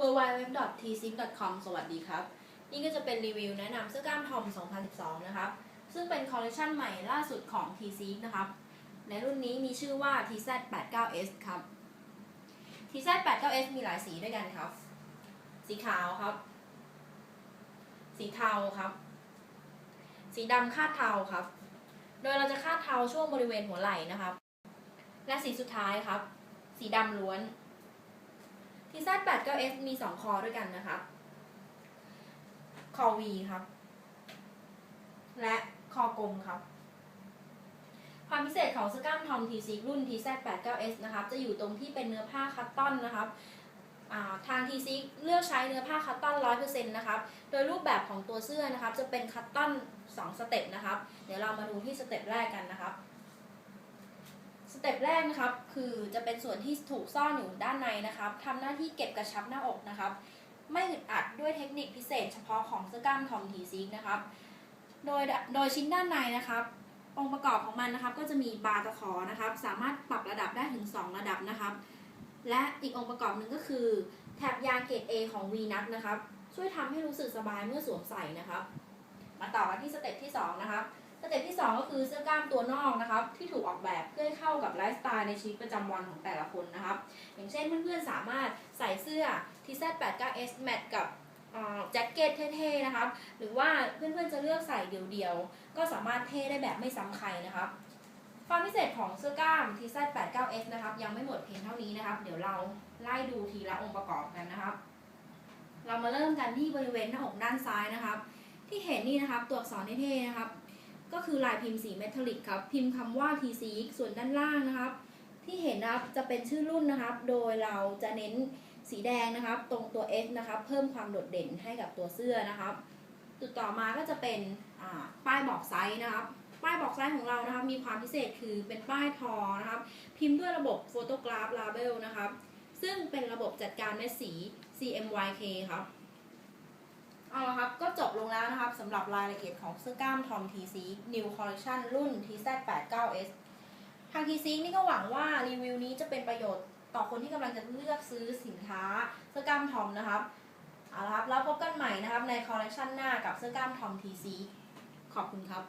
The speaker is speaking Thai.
w w w t s i m c o m สวัสดีครับ นี่ก็จะเป็นรีวิวแนะนำเสื้อกล้ามทอม 2012 นะครับ ซึ่งเป็นคอลเลคชันใหม่ล่าสุดของ t s i m นะครับ ในรุ่นนี้มีชื่อว่า TZ89S ครับ TZ89S มีหลายสีด้วยกันครับ สีขาวครับ สีเทาครับ สีดำคาดเทาครับ โดยเราจะคาดเทาช่วงบริเวณหัวไหล่นะครับ และสีสุดท้ายครับ สีดำล้วน TZ89S มี 2 คอด้วยกันนะครับคอ V ครับ และคอกลมครับ ความพิเศษของสก้ามทอม TC รุ่น TZ89S นะครับ จะอยู่ตรงที่เป็นเนื้อผ้าคัตตอนนะครับอ่าทาง TC เลือกใช้เนื้อผ้าคัตตอน 100%นะครับ โดยรูปแบบของตัวเสื้อนะครับ จะเป็นคัตตอน 2 สเต็ปนะครับ เดี๋ยวเรามาดูที่สเต็ปแรกกันนะครับ เต็ปแรกนะครับคือจะเป็นส่วนที่ถูกซ่อนอยู่ด้านในนะครับทำหน้าที่เก็บกระชับหน้าอกนะครับ ไม่อึดอัดด้วยเทคนิคพิเศษ เฉพาะของเสื้อกล้ามทอมทีซิกนะครับ โดยโดยชิ้นด้านในนะครับองค์ประกอบของมันนะครับ ก็จะมีบาร์ตะขอนะครับ สามารถปรับระดับได้ถึง 2 ระดับนะครับ และอีกองค์ประกอบหนึ่งก็คือ แถบยางเกรด A ของ V นัทนะครับ ช่วยทำให้รู้สึกสบายเมื่อสวมใส่นะครับ มาต่อกันที่สเต็ปที่สองนะครับ สเต็ปที่ 2 ก็คือเสื้อกล้ามตัวนอกนะครับ ที่ถูกออกแบบเพื่อให้เข้ากับไลฟ์สไตล์ในชีวิตประจำวันของแต่ละคนนะครับ อย่างเช่นเพื่อนๆสามารถใส่เสื้อ TZ89S แมทกับแจ็คเก็ตเท่ๆนะครับ หรือว่าเพื่อนๆจะเลือกใส่เดี่ยวๆ ก็สามารถเท่ได้แบบไม่ซ้ำใครนะครับ ความพิเศษของเสื้อกล้าม TZ89S นะครับ ยังไม่หมดเพียงเท่านี้นะครับ เดี๋ยวเราไล่ดูทีละองค์ประกอบกันนะครับ เรามาเริ่มกันที่บริเวณหน้าอกด้านซ้ายนะครับ ที่เห็นนี่นะครับตัวอักษรเท่ๆนะครับ ก็คือลายพิมพ์สีเมทัลลิกครับพิมพ์คำว่า TC ส่วนด้านล่างนะครับ ที่เห็นนะครับจะเป็นชื่อรุ่นนะครับ โดยเราจะเน้นสีแดงนะครับ ตรงตัว S นะครับ เพิ่มความโดดเด่นให้กับตัวเสื้อนะครับจุดต่อมาก็จะเป็นป้ายบอกไซส์นะครับ ป้ายบอกไซส์ของเรานะครับ มีความพิเศษคือเป็นป้ายทอนะครับ พิมพ์ด้วยระบบโฟโตกราฟลาเบลนะครับ ซึ่งเป็นระบบจัดการเม็ดสี CMYK ครับ เอาละครับ ก็จบลงแล้ว นะครับสำหรับรายละเอียดของเสื้อกล้ามทอม TC New Collection รุ่น TZ89S ทาง TC นี่ก็หวังว่ารีวิวนี้จะเป็นประโยชน์ต่อคนที่กำลังจะเลือกซื้อสินค้าเสื้อกล้ามทอมนะครับเอาละครับแล้วพบกันใหม่นะครับในคอลเลคชันหน้ากับเสื้อกล้ามทอม TC ขอบคุณครับ